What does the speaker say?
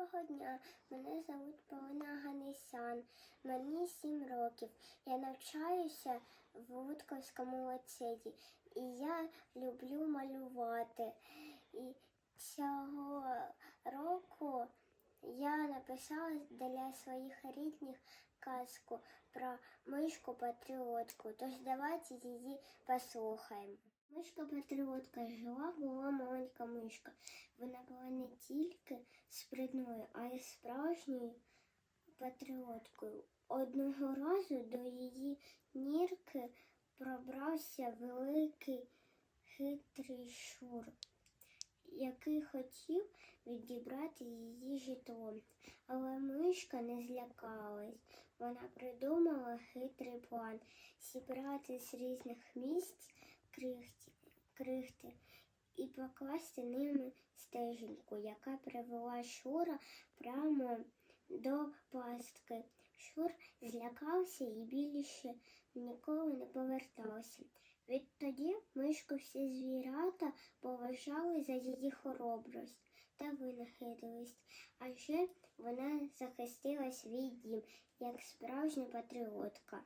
Доброго дня, мене звуть Полина Ганесян, мені сім років. Я навчаюся в Лутковському ліцеї і я люблю малювати. І цього написала для своїх рідних казку про мишку патріотку. Тож давайте її послухаємо. Мишка патріотка жила, була маленька мишка. Вона була не тільки спритною, а й справжньою патріоткою. Одного разу до її нірки пробрався великий хитрий шур, який хотів відібрати її житло. Але мишка не злякалась. Вона придумала хитрий план зібрати з різних місць крихті, крихти і покласти ними стежинку, яка привела Шура прямо до пастки. Шур злякався і більше ніколи не повертався. Відтоді мишку всі звірята поважали за її хоробрость та винахідливість, а ще вона захистила свій дім як справжня патріотка.